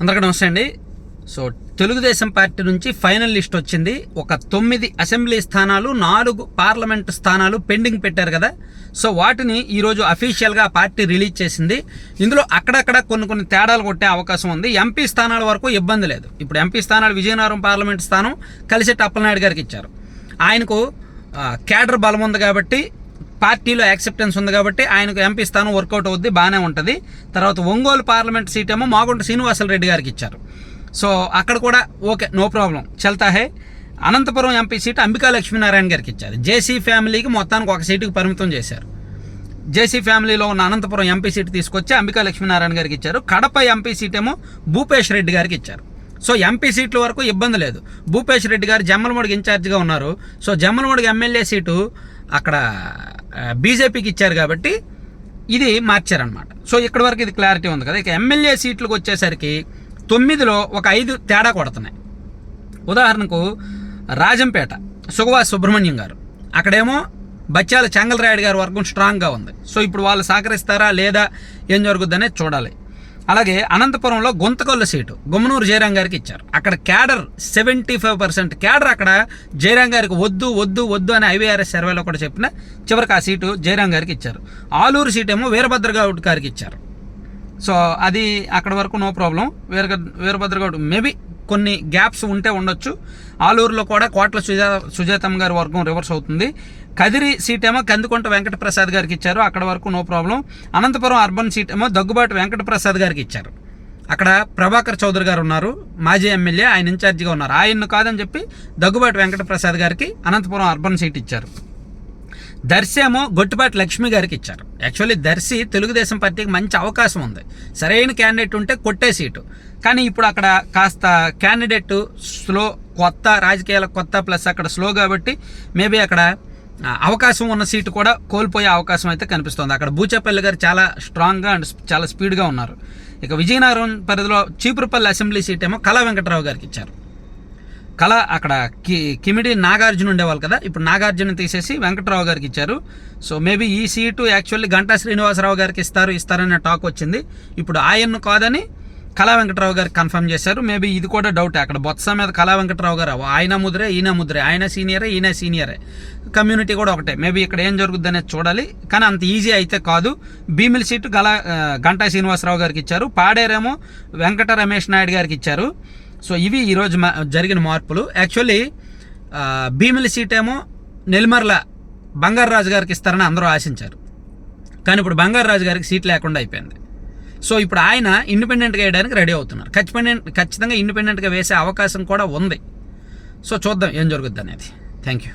అందరికీ నమస్తే అండి. సో తెలుగుదేశం పార్టీ నుంచి ఫైనల్ లిస్ట్ వచ్చింది. ఒక తొమ్మిది అసెంబ్లీ స్థానాలు నాలుగు పార్లమెంట్ స్థానాలు పెండింగ్ పెట్టారు కదా. సో వాటిని ఈరోజు అఫీషియల్గా పార్టీ రిలీజ్ చేసింది. ఇందులో అక్కడక్కడ కొన్ని కొన్ని తేడాలు కొట్టే అవకాశం ఉంది. ఎంపీ స్థానాల వరకు ఇబ్బంది లేదు. ఇప్పుడు ఎంపీ స్థానాలు విజయనగరం పార్లమెంట్ స్థానం కలిసి అప్పలనాయుడు గారికి ఇచ్చారు. ఆయనకు కేడర్ క్యాడర్ బలం ఉంది కాబట్టి పార్టీలో యాక్సెప్టెన్స్ ఉంది కాబట్టి ఆయనకు ఎంపీ స్థానం వర్కౌట్ అవుద్ది బాగానే ఉంటుంది. తర్వాత ఒంగోలు పార్లమెంట్ సీట్ ఏమో మాగుంట శ్రీనివాసల రెడ్డి గారికి ఇచ్చారు. సో అక్కడ కూడా ఓకే నో ప్రాబ్లం. చల్తా హే. అనంతపురం ఎంపీ సీట్ అంబికా లక్ష్మీనారాయణ గారికి ఇచ్చారు. జేసీ ఫ్యామిలీకి మొత్తానికి ఒక సీటుకి పరిమితం చేశారు. జేసీ ఫ్యామిలీలో ఉన్న అనంతపురం ఎంపీ సీట్ తీసుకొచ్చి అంబికా లక్ష్మీనారాయణ గారికి ఇచ్చారు. కడప ఎంపీ సీట్ ఏమో భూపేష్ రెడ్డి గారికి ఇచ్చారు. సో ఎంపీ సీట్ల వరకు ఇబ్బంది లేదు. భూపేష్ రెడ్డి గారు జమ్మలమూడికి ఇన్ఛార్జ్గా ఉన్నారు. సో జమ్మలమూడికి ఎమ్మెల్యే సీటు అక్కడ బీజేపీకి ఇచ్చారు కాబట్టి ఇది మార్చారనమాట సో ఇక్కడి వరకు ఇది క్లారిటీ ఉంది కదా. ఇక ఎమ్మెల్యే సీట్లకు వచ్చేసరికి తొమ్మిదిలో ఒక ఐదు తేడా కొడుతున్నాయి. ఉదాహరణకు రాజంపేట సుగవాస్ సుబ్రహ్మణ్యం గారు. అక్కడేమో బచ్చాల చెంగలరాయుడు గారి వర్గం స్ట్రాంగ్గా ఉంది. సో ఇప్పుడు వాళ్ళు సహకరిస్తారా లేదా ఏం జరుగుద్దనే చూడాలి. అలాగే అనంతపురంలో గుంతకొల్ల సీటు గుమ్మనూరు జయరాం గారికి ఇచ్చారు. అక్కడ cadre seventy five percent cadre అక్కడ జయరాం గారికి వద్దు వద్దు వద్దు అని ఐవీఆర్ఎస్ సర్వేలో కూడా చెప్పిన చివరికి ఆ సీటు జయరాం గారికి ఇచ్చారు. ఆలూరు సీట్ ఏమో వీరభద్రగౌడ్ గారికి ఇచ్చారు. సో అది అక్కడ వరకు no problem. Veera Veerabhadra Goud maybe కొన్ని గ్యాప్స్ ఉంటే ఉండొచ్చు. ఆలూరులో కూడా కోట్ల సుజా సుజాతమ్మ గారి వర్గం రివర్స్ అవుతుంది. కదిరి సీట్ ఏమో కందుకుంట వెంకటప్రసాద్ గారికి ఇచ్చారు. అక్కడ వరకు no problem Anantapuram urban seat ఏమో దగ్గుబాటు వెంకటప్రసాద్ గారికి ఇచ్చారు. అక్కడ ప్రభాకర్ చౌదరి గారు ఉన్నారు. మాజీ ఎమ్మెల్యే ఆయన ఇన్ఛార్జిగా ఉన్నారు. ఆయన్ను కాదని చెప్పి దగ్గుబాటు వెంకటప్రసాద్ గారికి అనంతపురం అర్బన్ సీట్ ఇచ్చారు. దర్శి ఏమో గొట్టుపాటి లక్ష్మి గారికి ఇచ్చారు. యాక్చువల్లీ దర్శి తెలుగుదేశం పార్టీకి మంచి అవకాశం ఉంది. సరైన క్యాండిడేట్ ఉంటే కొట్టే సీటు కానీ ఇప్పుడు అక్కడ కాస్త క్యాండిడేట్ స్లో కొత్త రాజకీయాల కొత్త ప్లస్ అక్కడ స్లో కాబట్టి మేబీ అక్కడ అవకాశం ఉన్న సీటు కూడా కోల్పోయే అవకాశం అయితే కనిపిస్తుంది. అక్కడ బూచేపల్లి గారు చాలా స్ట్రాంగ్గా అండ్ చాలా స్పీడ్గా ఉన్నారు. ఇక విజయనగరం పరిధిలో చీపురుపల్లి అసెంబ్లీ సీట్ ఏమో కళా వెంకటరావు గారికి ఇచ్చారు. కళ అక్కడ కి కిమిడి నాగార్జున ఉండేవాళ్ళు కదా? ఇప్పుడు నాగార్జున తీసేసి వెంకటరావు గారికి ఇచ్చారు. సో మేబీ ఈ సీటు యాక్చువల్లీ గంటా శ్రీనివాసరావు గారికి ఇస్తారు ఇస్తారనే టాక్ వచ్చింది. ఇప్పుడు ఆయన్ను కాదని కళా వెంకటరావు గారికి కన్ఫర్మ్ చేశారు. మేబీ ఇది కూడా డౌట్ అక్కడ బొత్స మీద కళా వెంకటరావు గారు ఆయన ముద్రే ఈయన ముద్రే. ఆయన సీనియరే ఈయన సీనియరే కమ్యూనిటీ కూడా ఒకటే. మేబీ ఇక్కడ ఏం జరుగుద్ది అనేది చూడాలి. కానీ అంత ఈజీ అయితే కాదు. భీమిలి సీటు గల గంటా శ్రీనివాసరావు గారికి ఇచ్చారు. పాడేరేమో వెంకట రమేష్ నాయుడు గారికి ఇచ్చారు. సో ఇవి ఈరోజు మా జరిగిన మార్పులు. యాక్చువల్లీ ఆ, భీమిలి సీట్ ఏమో నెల్లిమర్ల రాజు గారికి ఇస్తారని అందరూ ఆశించారు. కానీ ఇప్పుడు బంగారాజు గారికి సీట్ లేకుండా అయిపోయింది. సో ఇప్పుడు ఆయన ఇండిపెండెంట్గా వేయడానికి రెడీ అవుతున్నారు. ఖచ్చితంగా ఖచ్చితంగా ఇండిపెండెంట్గా వేసే అవకాశం కూడా ఉంది. సో చూద్దాం ఏం జరుగుద్ది అనేది. Thank you